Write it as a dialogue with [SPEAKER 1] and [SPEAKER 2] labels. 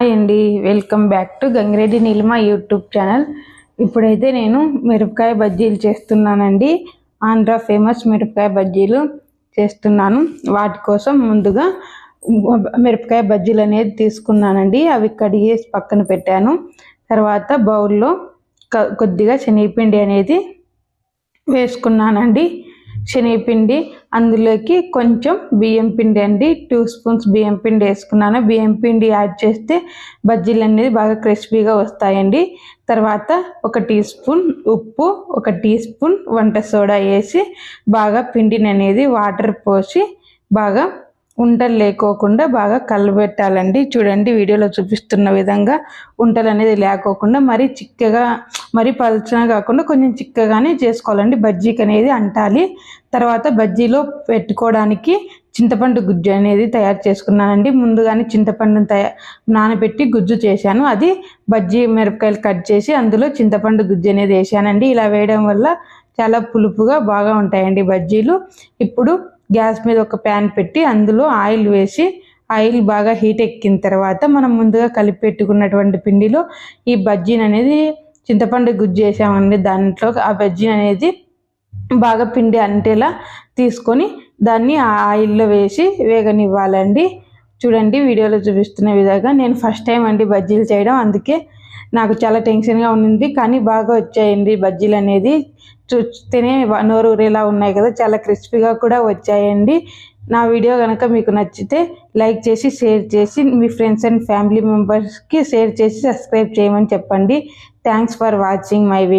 [SPEAKER 1] Hi అండి welcome back to Gangireddy Neelima YouTube channel ఇప్పుడైతే నేను మిరపకాయ బజ్జీలు చేస్తున్నానండి. ఆంధ్ర ఫేమస్ మిరపకాయ బజ్జీలు చేస్తున్నాను. వాటి కోసం ముందుగా మిరపకాయ బజ్జీలు అనేది తీసుకున్నానండి. అవి కడిగేసి పక్కన పెట్టాను. తర్వాత బౌల్లో కొద్దిగా శనగపిండి అనేది వేసుకున్నానండి. శనగపిండి అందులోకి కొంచెం బియ్యం పిండి అండి. టూ స్పూన్స్ బియ్యం పిండి వేసుకున్నాను. బియ్యం పిండి యాడ్ చేస్తే బజ్జీలు అనేది బాగా క్రిస్పీగా వస్తాయండి. తర్వాత ఒక టీ స్పూన్ ఉప్పు ఒక టీ స్పూన్ వంట సోడా వేసి బాగా పిండిని అనేది వాటర్ పోసి బాగా ఉంటలు లేకోకుండా బాగా కలబెట్టాలండి. చూడండి వీడియోలో చూపిస్తున్న విధంగా ఉంటలు అనేది లేకోకుండా మరీ చిక్కగా మరీ పలచన కాకుండా కొంచెం చిక్కగానే చేసుకోవాలండి. బజ్జీకి అనేది అంటాలి. తర్వాత బజ్జీలో పెట్టుకోవడానికి చింతపండు గుజ్జు అనేది తయారు చేసుకున్నానండి. ముందుగానే చింతపండును తయారు నానబెట్టి గుజ్జు చేశాను. అది బజ్జీ మిరపకాయలు కట్ చేసి అందులో చింతపండు గుజ్జు అనేది వేసానండి. ఇలా వేయడం వల్ల చాలా పులుపుగా బాగా ఉంటాయండి బజ్జీలు. ఇప్పుడు గ్యాస్ మీద ఒక ప్యాన్ పెట్టి అందులో ఆయిల్ వేసి ఆయిల్ బాగా హీట్ ఎక్కిన తర్వాత మనం ముందుగా కలిపి పెట్టుకున్నటువంటి పిండిలో ఈ బజ్జీని అనేది చింతపండు గుజ్జు వేసామండి దాంట్లో ఆ బజ్జీని అనేది బాగా పిండి అంటేలా తీసుకొని దాన్ని ఆ ఆయిల్లో వేసి వేగనివ్వాలండి. చూడండి వీడియోలో చూపిస్తున్న విధంగా. నేను ఫస్ట్ టైం అండి బజ్జీలు చేయడం అందుకే నాకు చాలా టెన్షన్గా ఉన్నింది. కానీ బాగా వచ్చాయండి బజ్జీలు అనేది. చూస్తేనే నోరు ఊరేలా ఉన్నాయి కదా చాలా క్రిస్పీగా కూడా వచ్చాయండి. నా వీడియో కనుక మీకు నచ్చితే లైక్ చేసి షేర్ చేసి మీ ఫ్రెండ్స్ అండ్ ఫ్యామిలీ మెంబర్స్కి షేర్ చేసి సబ్స్క్రైబ్ చేయమని చెప్పండి. Thanks for watching my video.